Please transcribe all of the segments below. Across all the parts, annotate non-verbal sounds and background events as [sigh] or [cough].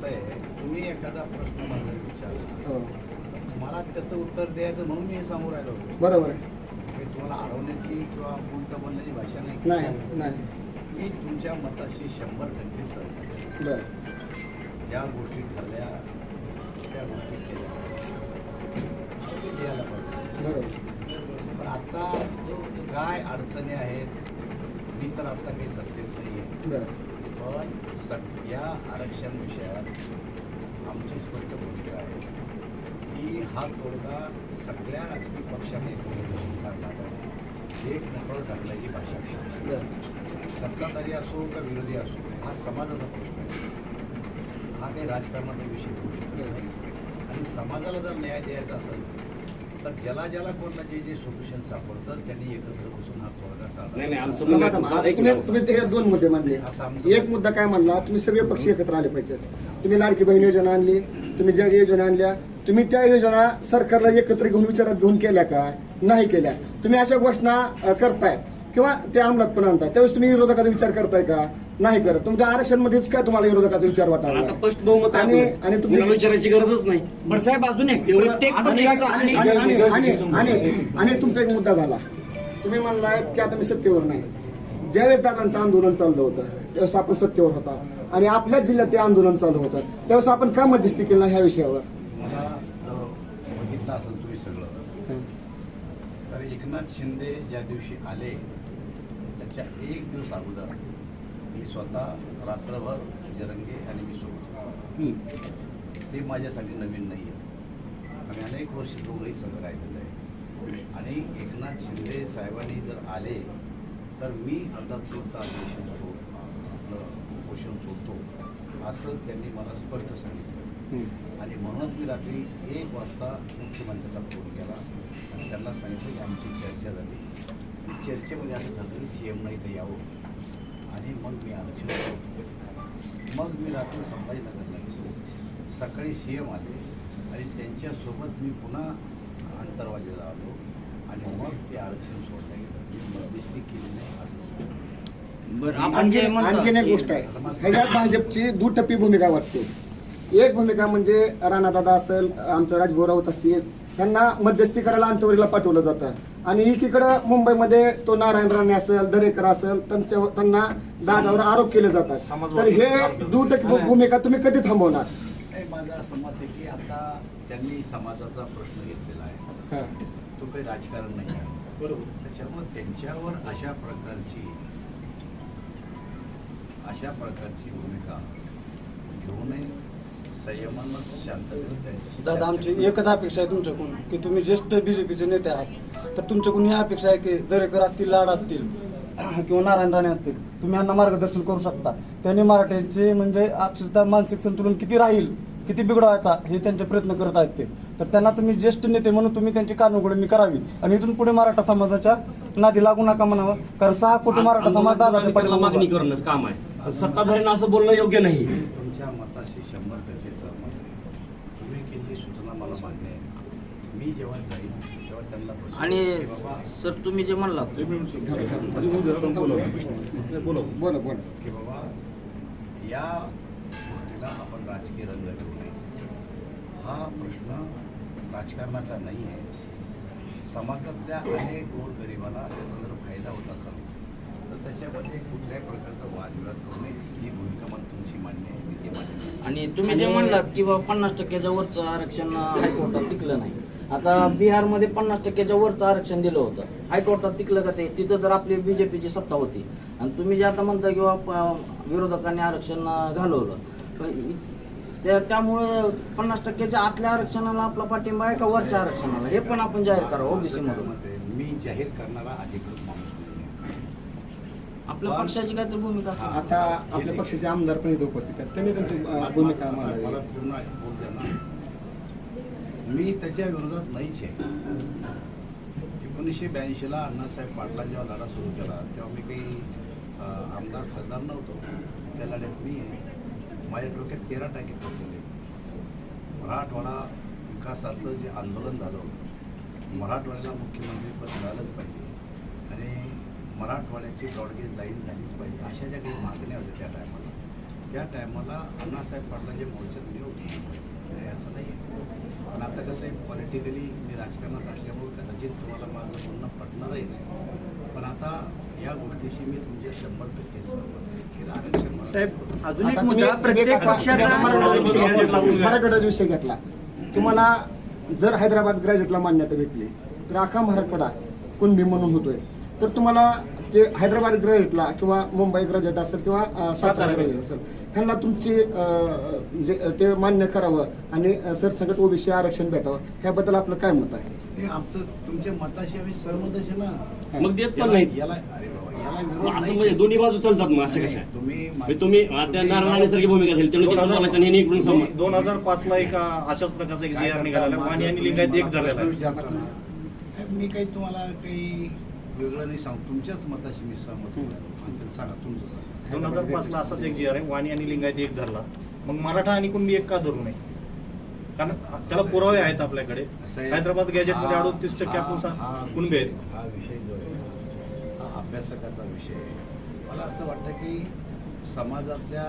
कसं आहे तुम्ही एखादा प्रश्न मला विचारला. हो. मला त्याचं उत्तर द्यायचं म्हणून मी हे सांगू राहिलो बरोबर आहे. हे तुम्हाला अडवण्याची किंवा उलट बोलण्याची भाषा नाही. नाही नाही. मी तुमच्या मताशी शंभर टक्के सहमत. बरं. ज्या गोष्टी ठरल्या त्या गोष्टी केल्या. द्यायला पाहिजे पण आता काय अडचणी आहेत मी तर आता काही सत्तेत नाही आहे पण सग या आरक्षण विषयात आमची स्पष्ट भूमिका आहे. की हा तोडगा सगळ्या राजकीय पक्षांनी काढला पाहिजे. एक नकळ टाकल्याची भाषा. सत्ताधारी असो का विरोधी असो हा समाजाचा प्रश्न आहे. हा काही राजकारणाचा विषय होऊ शकत नाही. आणि समाजाला जर न्याय द्यायचा असेल तर ज्याला ज्याला कोणता जे जे सोल्युशन सापडतं त्यांनी एकत्र बसून हा तोडगा नाही नाही आमचं काढला म्हणणं थांबा, आहे थांबा. तुमचं तुम्ही ऐकलं. तुम्ही ते दोन मुद्दे मांडले. असं आमचं- एक मुद्दा काय म्हणला तुम्ही सगळे पक्ष एकत्र आले पाहिजे तुम्ही लाडकी बहीण योजना आणली तुम्ही ज्या योजना आणल्या तुम्ही त्या योजना सरकारला एकत्र घेऊन विचारात घेऊन केल्या का? नाही केल्या. तुम्ही अशा घोषणा अ, करताय. किंवा ते अंमलात पण आणताय त्यावेळेस तुम्ही विरोधकाचा विचार करताय का? नाही करत. तुमच्या आरक्षण मध्येच काय तुम्हाला विरोधकाचा विचार आता स्पष्ट बहुमत आणि. आणि तुम्ही कुणाला विचारायची गरजच नाही. बरं साहेब अजून एक एवढं प्रत्येक आणि पक्षाचा आणि- आणि- आणि- आणि- आणि- आणि- आणि तुमचा एक मुद्दा झाला. तुम्ही म्हणलाय की आता मी सत्तेवर नाही. ज्यावेळेस दादांचं आंदोलन चाललं होतं त्यावेळेस आपण सत्तेवर होता. आणि आपल्याच जिल्ह्यात ते आंदोलन चालू होतं. त्यावेळेस आपण का मध्यस्थी केली नाही ह्या विषयावर? मला जर बघितलं असेल तुम्ही सगळं. तर एकनाथ शिंदे ज्या दिवशी आले त्याच्या एक दिवस अगोदर मी स्वतः रात्रभर जरंगे आणि मी सोबत. ते माझ्यासाठी नवीन नाही आहे आम्ही अनेक वर्ष दोघंही संघ राहिलेलं आहे. आणि एकनाथ शिंदे साहेबांनी जर आले तर मी तूर्त अधिवेशन सोड आपलं उपोषण सोडतो असं त्यांनी मला स्पष्ट सांगितलं. आणि म्हणूनच मी रात्री एक वाजता मुख्यमंत्र्यांना फोन केला आणि त्यांना सांगितलं की आमची चर्चा झाली. चर्चेमध्ये असं ठरलं की सी एमना इथं यावं. आणि मग मी आरक्षण मग मी रात्री संभाजीनगरला गेलो. सकाळी सी एम आले आणि त्यांच्यासोबत मी पुन्हा आंतरवालीला आलो आणि मग ते आरक्षण सोडलं गेलं. मी मध्यस्थी केली नाही असं बरं आपण आणखी जे म्हणतो आणखीन एक गोष्ट आहे. ह्याच्यात भाजपची दुटप्पी भूमिका वाटते. एक भूमिका म्हणजे राणादादा असेल आमचं राजभाऊ राऊत असतील त्यांना मध्यस्थी करायला अंतवरीला पाठवलं जातं. आणि एकीकडं मुंबईमध्ये तो नारायण राणे असेल दरेकर असेल त्यांच्या त्यांना दादावर आरोप केले जातात. तर हे भू- भूमिका तुम्ही कधी थांबवणार? माझं असं मत आहे की आता त्यांनी समाजाचा प्रश्न घेतलेला आहे. हा. तो काही राजकारण नाही आहे. बरोबर. त्याच्यामुळे त्यांच्यावर अशा प्रकारची अशा प्रकारची भूमिका घेऊ नये. संयमानं शांततेने त्यांच्याशी दादा आमची एकच अपेक्षा आहे तुमच्याकडून की तुम्ही ज्येष्ठ बीजेपीचे नेते आहात. तर तुमच्याकडून ही अपेक्षा आहे की दरेकर असतील लाड असतील [clears throat] किंवा नारायण राणे असतील तुम्ही यांना मार्गदर्शन करू शकता. त्यांनी मराठ्यांचे म्हणजे अक्षरशः मानसिक संतुलन किती राहील किती बिघडवायचा हे त्यांचे प्रयत्न करत आहेत ते. तर त्यांना तुम्ही ज्येष्ठ नेते म्हणून तुम्ही त्यांची कारणोघडणी करावी. आणि इथून पुढे मराठा समाजाच्या नादी लागू नका म्हणावं कारण सहा कोटी मराठा समाज दादाच्या त्याला मागणी करणंच काम आहे. सत्ताधाऱ्यांना असं बोलणं योग्य नाही. तुमच्या मताशी शंभर टक्के सहमत आहे. तुम्ही केलेली सूचना मला मान्य आहे मी जेव्हा जाईन तेव्हा त्यांना आणि सर तुम्ही जे म्हणलात बोला बोला. की बाबा या गोष्टीला आपण राजकीय रंग देऊ नये. हा प्रश्न राजकारणाचा नाही आहे. समाजातल्या अनेक गोरगरिबाला त्याचा जर फायदा होत असेल तर त्याच्यामध्ये कुठल्याही प्रकारचा वादविवाद करू नये. ही भूमिका मला तुमची मान्य आहे. आणि तुम्ही जे म्हणलात की बाबा पन्नास टक्क्याच्या वरचं आरक्षण हायकोर्टात टिकलं नाही. आता बिहारमध्ये पन्नास टक्क्याच्या वरचं आरक्षण दिलं होतं. हायकोर्टात टिकलं का ते? तिथं जर आपली बीजेपीची सत्ता होती. आणि तुम्ही जे आता म्हणता किंवा प- विरोधकांनी आरक्षण घालवलं. पण त्या त्यामुळं पन्नास टक्क्याच्या आतल्या आरक्षणाला आपला पाठिंबा आहे का वरच्या आरक्षणाला? हे पण आपण जाहीर करावं ओबीसी मधून. मध्ये मी जाहीर करणारा अधिकृत. आपल्या पक्षाची काहीतरी भूमिका असेल. आता आपल्या पक्षाचे आमदार पण इथे उपस्थित आहेत. त्यांनी त्यांची अ, भूमिका मला मला मांडावी पूर्ण बोल द्या ना. मी त्याच्या विरोधात नाहीच आहे. एकोणीसशे ब्याऐंशीला अण्णासाहेब पाटला जेव्हा लढा सुरू केला तेव्हा मी काही अं, आमदार खासदार नव्हतो. त्या लढ्यात मी आहे माझ्या डोक्यात तेरा टाके पडलेले. मराठवाडा विकासाचं जे आंदोलन झालं होतं मराठवाड्याला मुख्यमंत्रीपद मिळालंच पाहिजे. मराठवाड्याची ब्रॉडगेज लाईन झालीच पाहिजे. अशा ज्या काही मागण्या होत्या त्या टायमाला. त्या टायमाला अण्णासाहेब पाटलांच्या मोर्चात मी होतो. नाही असं नाही पण आता कसं आहे पॉलिटिकली मी राजकारणात असल्यामुळे कदाचित तुम्हाला माझं बोलणं पटणारही नाही. पण आता या गोष्टीशी मी तुमच्या शंभर टक्के मराठवाड्याचा विषय घेतला. तुम्हाला जर हैदराबाद ग्रॅज्युएटला मान्यता भेटली तर अख्खा मराठवाडा कुणबी म्हणून होतोय. तर तुम्हाला जे हैदराबाद ग्रॅज्युएटला किंवा मुंबई ग्रॅज्युएट असेल किंवा सातारा ग्रॅज्युएट असेल ह्यांना तुमची अं, जे ते मान्य करावं आणि सरसकट ओबीसी आरक्षण भेटावं. ह्याबद्दल आपलं काय मत आहे? हे आमचं तुमच्या मताशी आम्ही ना. मग देत पण याला- नाहीत. याला अरे बाबा याला मग विरोध असं नाही. म्हणजे दोन्ही बाजू चालतात मग असं कसं? तुम्ही म्हणजे नारायणासारखी भूमिका इकडून समज दोन हजार पाच ला एक अशाच प्रकारचा एक जी आर निघाला. आणि लिंगायत एक ना. मी काही तुम्हाला काही वेगळं नाही सांगू. तुमच्याच मताशी मी सहमत सांगा तुमचं सांगा. दोन हजार पाच ला असाच एक जी आर आहे वाणी आणि लिंगायत एक धरला. मग मराठा आणि कुणबी एक का धरू नये? कारण त्याला पुरावे आहेत आपल्याकडे. हैदराबाद गॅजेटमध्ये हा- अडोतीस टक्के हा- आपण हा कुणबी? आहेत हा विषय जो आहे हा अभ्यासकाचा विषय आहे. मला असं वाटतं की समाजातल्या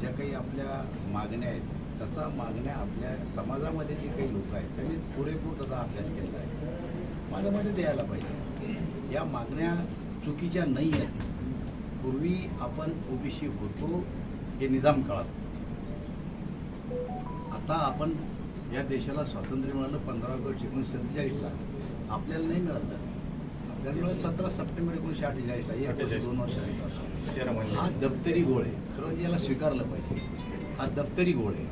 ज्या काही आपल्या मागण्या आहेत त्याचा मागण्या आपल्या समाजामध्ये जे काही लोक आहेत त्यांनी पुरेपूर त्याचा अभ्यास केला आहे. माझ्यामध्ये द्यायला पाहिजे. या मागण्या चुकीच्या नाही आहेत. पूर्वी आपण ओबीसी होतो हे निजाम काळात आता आपण या देशाला स्वातंत्र्य मिळालं पंधरा ऑगस्ट एकोणीसशे सत्तेचाळीसला आपल्याला नाही मिळालं. आपल्याला मिळालं सतरा सप्टेंबर एकोणीसशे अठ्ठेचाळीसला अठ्ठेचाळीस. दोन वर्ष तेरा महिने. हा दप्तरी गोळ आहे. खरं म्हणजे याला स्वीकारलं पाहिजे. हा दप्तरी गोळ आहे.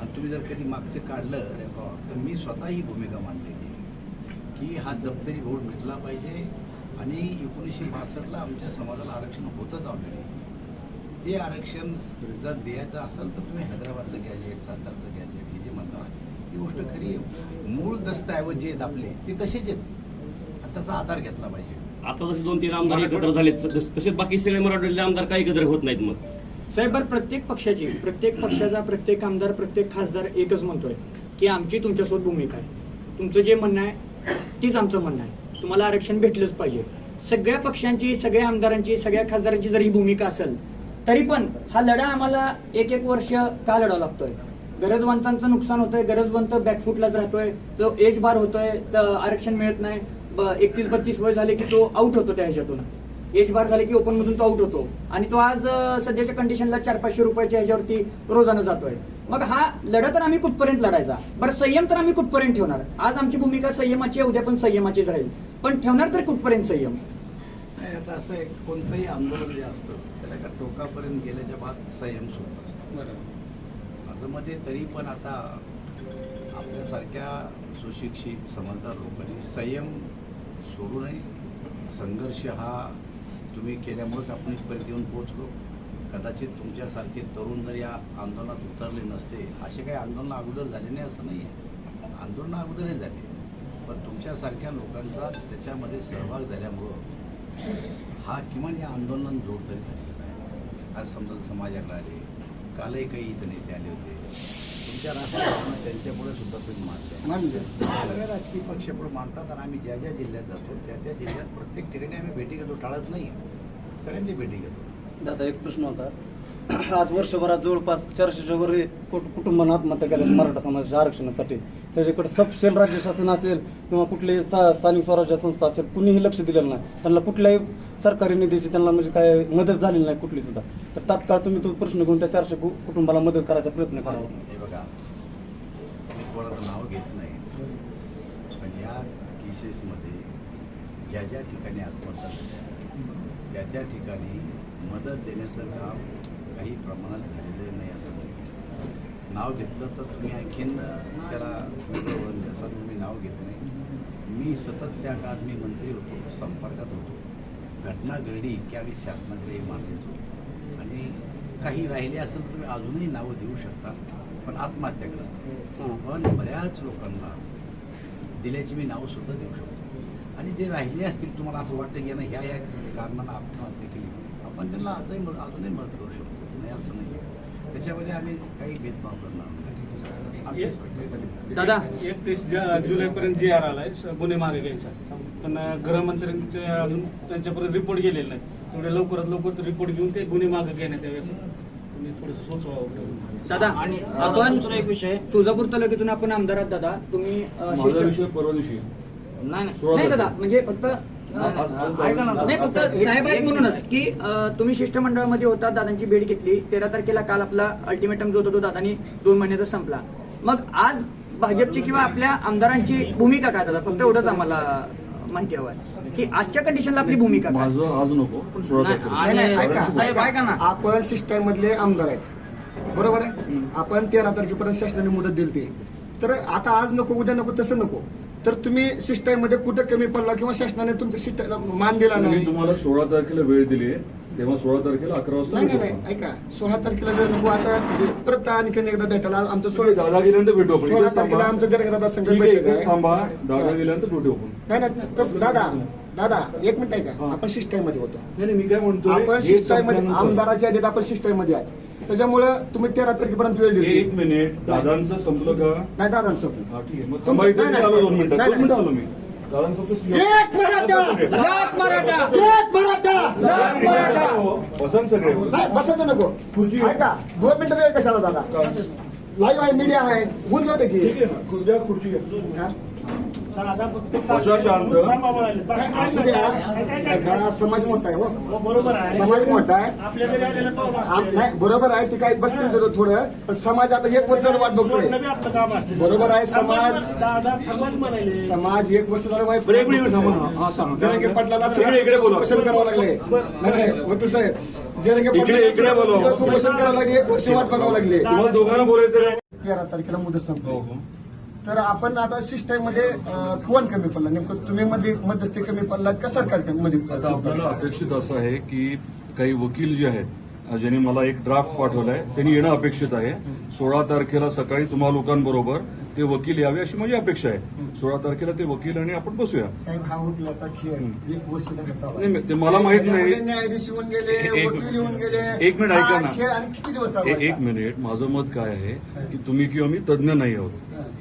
आणि तुम्ही जर कधी मागचं काढलं रेकॉर्ड तर मी स्वतः ही भूमिका मांडलेली की हा दप्तरी घोळ मिटला पाहिजे. आणि एकोणीसशे बासष्टला आमच्या समाजाला आरक्षण होतंच ऑलरेडी ते आरक्षण जर द्यायचं असेल तर तुम्ही हैदराबादचं गॅजेट सातारचं गॅजेट हे जे म्हणता ही गोष्ट खरी आहे. मूळ दस्तऐवज जे आहेत आपले ते तसेच आहेत. त्याचा आधार घेतला पाहिजे. आता जसे दोन तीन आमदार एकत्र झाले तसेच बाकी सगळे मराठवाड्यातले आमदार काही एकत्र होत नाहीत मग? साहेब बरं प्रत्येक पक्षाची प्रत्येक पक्षाचा प्रत्येक आमदार प्रत्येक खासदार एकच म्हणतोय की आमची तुमच्यासोबत भूमिका आहे. तुमचं जे म्हणणं आहे तीच आमचं म्हणणं आहे. तुम्हाला आरक्षण भेटलंच पाहिजे. सगळ्या पक्षांची सगळ्या आमदारांची सगळ्या खासदारांची जर ही भूमिका असेल तरी पण हा लढा आम्हाला एक एक वर्ष का लढावा लागतोय? गरजवंतांचं नुकसान होतंय गरजवंत बॅकफूटलाच राहतोय जो एज बार होतोय तर आरक्षण मिळत नाही. एकतीस बत्तीस वय झाले की तो आउट होतो त्या ह्याच्यातून. एज बार झाले की ओपन मधून तो आउट होतो. आणि तो आज सध्याच्या कंडिशनला चार पाचशे रुपयाच्या ह्याच्यावरती रोजानं जातोय. मग हा लढा तर आम्ही कुठपर्यंत लढायचा? बरं संयम तर आम्ही कुठपर्यंत ठेवणार? आज आमची भूमिका संयमाची आहे उद्या पण संयमाचीच राहील. पण ठेवणार तर कुठपर्यंत संयम? नाही आता असं आहे कोणतंही आंदोलन जे असतं त्याला एका टोकापर्यंत गेल्याच्या बाद संयम सुरू असतो. बरोबर. माझं मते तरी पण आता आपल्यासारख्या सुशिक्षित समजदार लोकांनी संयम सोडू नये. संघर्ष हा तुम्ही केल्यामुळेच आपण इथपर्यंत येऊन पोहोचलो. कदाचित तुमच्यासारखे तरुण जर या आंदोलनात उतरले नसते असे काही आंदोलन अगोदर झाले नाही असं नाही आहे आंदोलनं अगोदरही झाले. पण तुमच्यासारख्या लोकांचा त्याच्यामध्ये सहभाग झाल्यामुळं हा किमान या आंदोलन जोड तरी झालेला आहे. आज समजा समाजाकडे आले कालही काही इथं नेते आले होते. तुमच्या राष्ट्रवादीनं त्यांच्यापुढे सुद्धा तुम्ही मानले मानले. सगळ्या राजकीय पक्ष पुढे मानतात आणि आम्ही ज्या ज्या जिल्ह्यात जातो त्या त्या जिल्ह्यात प्रत्येक ठिकाणी आम्ही भेटी घेतो. टाळत नाही सगळ्यांची भेटी घेतो. दादा एक प्रश्न होता. [clears throat] आज वर्षभरात जवळपास चारशेच्या वर हे आत्महत्या केल्या मराठा समाजाच्या आरक्षणासाठी. त्याच्याकडे सबसेल राज्य शासन असेल किंवा कुठलीही सा- स्थानिक स्वराज्य संस्था असेल कुणीही लक्ष दिलेलं नाही. त्यांना कुठल्याही सरकारी निधीची त्यांना म्हणजे काय मदत झालेली नाही कुठली सुद्धा. तर तात्काळ तुम्ही तो प्रश्न घेऊन त्या चारशे कु- कुटुंबाला मदत करायचा प्रयत्न करावा बघा कोणाचं नाव घेत नाही. पण या केसेसमध्ये ज्या ज्या ठिकाणी आत्महत्या त्या त्या ठिकाणी मदत देण्याचं काम काही प्रमाणात झालेलं नाही असं नाही नाव घेतलं तर तुम्ही आणखीन त्याला वेगळं वळण द्यासा तुम्ही नाव घेत नाही. मी सतत त्या काळात मी मंत्री होतो संपर्कात होतो. घटना घडली की आम्ही शासनाकडे मागायचो आणि काही राहिले असेल तर तुम्ही अजूनही नावं देऊ शकता पण आत्महत्याग्रस्त. हां. पण बऱ्याच लोकांना दिल्याची मी नावं सुद्धा देऊ शकतो. आणि जे राहिले असतील तुम्हाला असं वाटतं की यांना ह्या ह्या कारणानं आत्महत्या आपण त्यांना आजही अजूनही मदत करू शकतो. नाही असं नाही आहे. त्याच्यामध्ये आम्ही काही भेदभाव करणार नाही. दादा एकतीस जुलैपर्यंत जी आर आलाय गुन्हे मागे घ्यायचा. पण गृहमंत्र्यांचे अजून त्यांच्यापर्यंत रिपोर्ट गेलेला नाही तेवढ्या लवकरात लवकर रिपोर्ट घेऊन ते गुन्हे मागे घेण्यात यावे असं तुम्ही थोडंसं सुचवा वगैरे दादा आणि आपण दुसरा एक विषय. तुळजापूर तालुक्यातून आपण आमदार आहात दादा. तुम्ही माझा विषय परवा दिवशी. नाही दादा. म्हणजे फक्त नाही, फक्त साहेब आहेत म्हणूनच की तुम्ही शिष्टमंडळामध्ये होता दादांची भेट घेतली तेरा तारखेला काल आपला अल्टिमेटम जो होता तो दादानी दोन महिन्याचा संपला. मग आज भाजपची किंवा आपल्या आमदारांची भूमिका काय दादा? फक्त एवढंच आम्हाला माहिती हवं आहे. की आजच्या कंडिशनला आपली भूमिका काय? माझं आज नको पण सोळा नाही, तारखेला. आणि- नाही, नाही, ऐका, साहेब, ऐका. ना. आपण सिस्टम मधले आमदार आहेत. बरोबर आहे? आपण तेरा तारखेपर्यंत शासनाने मुदत दिली तर आता आज नको उद्या नको तसं नको. तर तुम्ही सिस्टममध्ये कुठे कमी पडला किंवा शासनाने तुमच्या सिस्टमला मान दिला मी नाही? तुम्हाला सोळा तारखेला वेळ दिली तेव्हा सोळा तारखेला अकरा वाजता नाही नाही भेटू नाही ऐका. सोळा तारखेला वेळ नको. आता परत आणखीन एकदा भेटायला आमचं आपण. सोळा दादा गेल्यानंतर भेटू आपण. सोळा इथेच तारखेला थांबा. आमचं जर दादा संघ ठीक आहे, बैठक इथेच आहे. थांबा. दादा. गेल्यानंतर भेटू आपण. नाही नाही तसं दादा दादा एक मिनिट आहे का हा. आपण सिस्टममध्ये होतो. नाही नाही मी काय म्हणतो आपण सिस्टममध्ये आमदाराच्या आधीत आपण सिस्टममध्ये आहे. त्याच्यामुळं तुम्ही तेरा तारखेपर्यंत वेळ दिली एक मिनिट. दादांचं संपलं का? नाही दादांचं हा ठीक आहे. मग थांबा इथे आलो दोन नाही, दोन मिनिटं आलो मी. दादांचं फक्त एक मराठा! लाख मराठा! एक मराठा! पसंत सगळे. नाही बसायचं नको. खुर्ची. ऐका दोन मिनिटं वेळ कशाला दादा? लाईव्ह आहे मीडिया आहे. होऊन जाते की. ठीक आहे ना. खुर्च्या खुर्ची घ्या. हा? बसवा शांत. नाही, असू द्या. ऐका समाज मोठा आहे हो. बरोबर आहे. समाज मोठा आहे. आलेलं आम- नाही बरोबर आहे ते काही बसतील तिथं थोडं पण समाज आता एक वर्ष वाट बघतोय. सोडणं बी आपलं काम असतं बरोबर आहे समाज दादा थांबा म्हणाले समाज एक वर्ष झालं वाईट बरं, एक मिनिट थांबा ना. हा, सांगा. जरंगे पाटलाला इकडे- इकडे बोला. उपोषण करावं लागले. नाही नाही वकील साहेब. जरंगे इकडे- इकडे बोला. पाटलाला उपोषण करावं लागले एक वर्ष वाट बघावं लागले. तुम्हाला दोघांना बोलायचं आहे तेरा तारखेला मुदत संपली. हो हो. तर आपण आता सिस्टममध्ये कोण कमी पडला? नेमकं तुम्ही मध्ये मध्यस्थी कमी पडलात का सरकार कमी मध्ये आता आपल्याला अपेक्षित असं आहे की काही वकील जे आहेत ज्यांनी मला एक ड्राफ्ट पाठवलाय त्यांनी येणं अपेक्षित आहे. सोळा तारखेला सकाळी तुम्हा लोकांबरोबर ते वकील यावे अशी माझी अपेक्षा आहे. सोळा तारखेला ते वकील आणि आपण बसूया. साहेब हा वकिलाचा खेळ एक वर्ष. नाही, ते मला माहीत नाही. न्यायाधीश येऊन गेले एक- वकील येऊन गेले. एक मिनिट ऐका ना. एक मिनिट. माझं मत काय आहे की तुम्ही किंवा मी तज्ज्ञ नाही आहोत.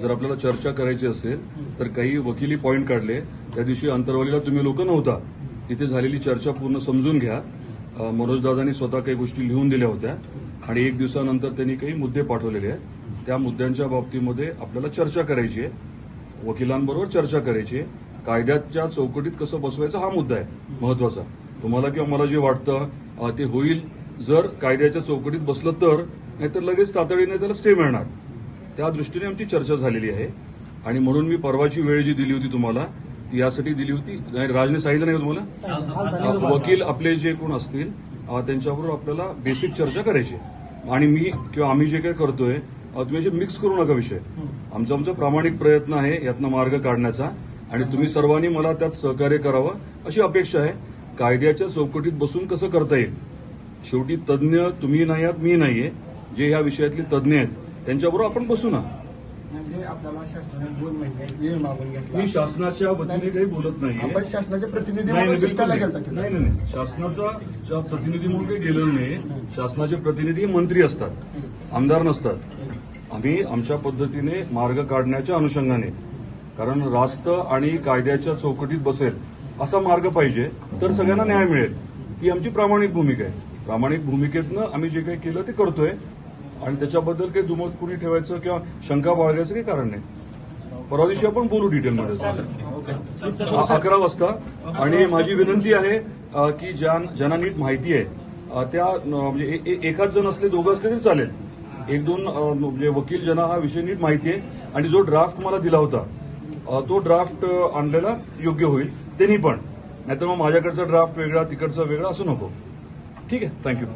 जर आपल्याला चर्चा करायची असेल तर काही वकिली पॉईंट काढले. त्या दिवशी अंतरवालीला तुम्ही लोक नव्हता. तिथे झालेली चर्चा पूर्ण समजून घ्या. मनोजदादांनी स्वतः काही गोष्टी लिहून दिल्या होत्या. आणि एक दिवसानंतर त्यांनी काही मुद्दे पाठवलेले आहेत. त्या मुद्द्यांच्या बाबतीमध्ये आपल्याला चर्चा करायची आहे. वकिलांबरोबर चर्चा करायची आहे. कायद्याच्या चौकटीत कसं बसवायचं हा मुद्दा आहे महत्त्वाचा. तुम्हाला किंवा मला जे वाटतं ते होईल. जर कायद्याच्या चौकटीत बसलं तर नाहीतर लगेच तातडीने त्याला स्टे मिळणार. त्या दृष्टीने आमची चर्चा झालेली आहे. आणि म्हणून मी परवाची वेळ जी दिली होती तुम्हाला ती यासाठी दिली होती. राजने सांगितलं नाही तुम्हाला? वकील आपले जे कोण असतील त्यांच्याबरोबर आपल्याला बेसिक चर्चा करायची आणि मी किंवा आम्ही जे काही करतोय तुम्ही असे मिक्स करू नका विषय. आमचा आमचा प्रामाणिक प्रयत्न आहे यातनं मार्ग काढण्याचा. आणि तुम्ही सर्वांनी मला त्यात सहकार्य करावं अशी अपेक्षा आहे. कायद्याच्या चौकटीत बसून कसं करता येईल? शेवटी तज्ज्ञ तुम्ही नाही आहात मी नाहीये. जे या विषयातले तज्ज्ञ आहेत त्यांच्याबरोबर आपण बसू ना. म्हणजे आपल्याला शासनाने दोन महिने वेळ मागून घेतला. मी शासनाच्या वतीने काही बोलत आपण शासनाचे प्रतिनिधी नाही, म्हणून नाही, बिलकुल शिष्टाला नाही. गेलता तिथे. नाही नाही नाही. शासनाचा च्या प्रतिनिधी म्हणून काही गेलेलं नाही शासनाचे प्रतिनिधी मंत्री असतात. आमदार नसतात. आम्ही आमच्या पद्धतीने मार्ग काढण्याच्या अनुषंगाने कारण रास्त आणि कायद्याच्या चौकटीत बसेल असा मार्ग पाहिजे तर सगळ्यांना न्याय मिळेल. ती आमची प्रामाणिक भूमिका आहे. प्रामाणिक भूमिकेतनं आम्ही जे काही केलं ते करतोय. आणि त्याच्याबद्दल काही दुमत कुणी ठेवायचं किंवा शंका बाळगायचं काही कारण नाही. परवा दिवशी आपण बोलू डिटेलमध्ये. अकरा वाजता. आणि माझी विनंती आहे की ज्या ज्यांना नीट माहिती आहे त्या म्हणजे एकाच जण असले दोघं असले तरी चालेल. एक दोन म्हणजे वकील ज्यांना हा विषय नीट माहिती आहे आणि जो ड्राफ्ट मला दिला होता तो ड्राफ्ट आणलेला योग्य होईल त्यांनी पण. नाहीतर मग माझ्याकडचा ड्राफ्ट वेगळा तिकडचा वेगळा असू नको. ठीक आहे? थँक्यू